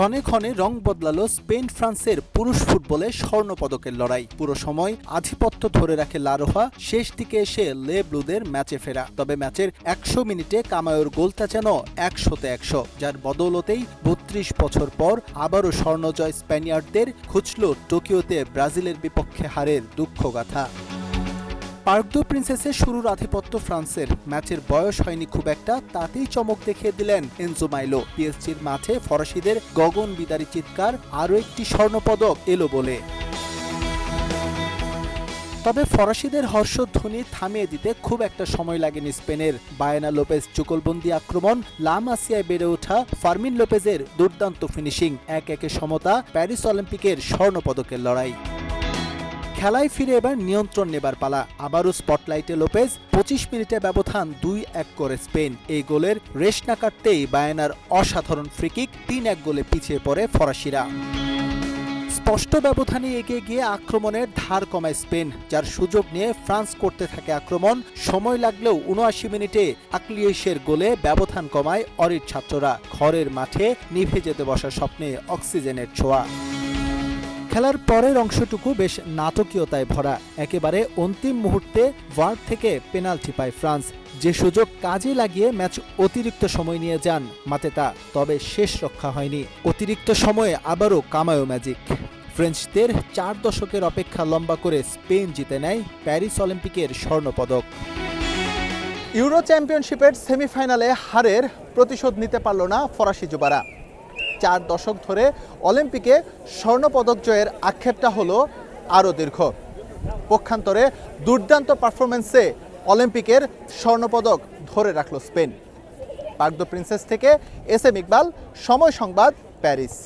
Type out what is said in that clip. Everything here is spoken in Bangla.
ক্ষণে ক্ষণে রং বদলালো স্পেন ফ্রান্সের পুরুষ ফুটবলে স্বর্ণ পদকের লড়াই। পুরো সময় আধিপত্য ধরে রাখে লারোহা, শেষ দিকে এসে লে ব্লুদের ম্যাচে ফেরা। তবে ম্যাচের একশো মিনিটে কামায়োর গোলটা যেন একশোতে একশো, যার বদৌলতেই বত্রিশ বছর পর আবারও স্বর্ণজয় স্প্যানিয়ার্ডদের খুঁজল টোকিওতে ব্রাজিলের বিপক্ষে হারের দুঃখগাথা। পার্ক দো প্রিন্সেসের শুরুর আধিপত্য ফ্রান্সের। ম্যাচের বয়স হয়নি খুব একটা, তাতেই চমক দেখিয়ে দিলেন এনজো মাইলো। পিএসজির মাঠে ফরাসিদের গগন বিদারী চিৎকার, আরও একটি স্বর্ণপদক এলো বলে। তবে ফরাসিদের হর্ষধ্বনি থামিয়ে দিতে খুব একটা সময় লাগেনি স্পেনের। বায়ানা লোপেজ চুকলবন্দি আক্রমণ লাম আসিয়ায় বেড়ে ওঠা ফার্মিন লোপেজের দুর্দান্ত ফিনিশিং, এক একে সমতা, প্যারিস অলিম্পিকের স্বর্ণপদকের লড়াই। খেলায় ফিরে এবার নিয়ন্ত্রণ নেবার পালা। আবারও স্পটলাইটে লোপেজ, পঁচিশ মিনিটে ব্যবধান দুই এক করে স্পেন। এই গোলের রেশ না কাটতেই বায়ানার অসাধারণ ফ্রিকিক তিন এক গোলে পিছিয়ে পড়ে ফরাসিরা। স্পষ্ট ব্যবধানে এগিয়ে গিয়ে আক্রমণের ধার কমায় স্পেন, যার সুযোগ নিয়ে ফ্রান্স করতে থাকে আক্রমণ। সময় লাগলেও উনআশি মিনিটে আকলিয়েশের গোলে ব্যবধান কমায় অরিট ছাত্ররা। ঘরের মাঠে নিভে যেতে বসা স্বপ্নে অক্সিজেনের ছোঁয়া। খেলার পরের অংশটুকু বেশ নাটকীয়তায় ভরা। একেবারে অন্তিম মুহূর্তে ওয়ার্ড থেকে পেনাল্টি পায় ফ্রান্স। যে সুযোগ কাজে লাগিয়ে ম্যাচ অতিরিক্ত সময় নিয়ে যান মাতেতা, তবে শেষ রক্ষা হয়নি। অতিরিক্ত সময়ে আবারও কামায়ো ম্যাজিক। ফ্রেঞ্চদের চার দশকের অপেক্ষা লম্বা করে স্পেন জিতে নেয় প্যারিস অলিম্পিকের স্বর্ণপদক। ইউরো চ্যাম্পিয়নশিপের সেমিফাইনালে হারের প্রতিশোধ নিতে পারল না ফরাসি যুবারা। চার দশক ধরে অলিম্পিকে স্বর্ণপদক জয়ের আক্ষেপটা হলো আরও দীর্ঘ। পক্ষান্তরে দুর্দান্ত পারফরমেন্সে অলিম্পিকের স্বর্ণপদক ধরে রাখল স্পেন। পার্ক দ্য প্রিন্সেস থেকে এস এম ইকবাল, সময় সংবাদ, প্যারিস।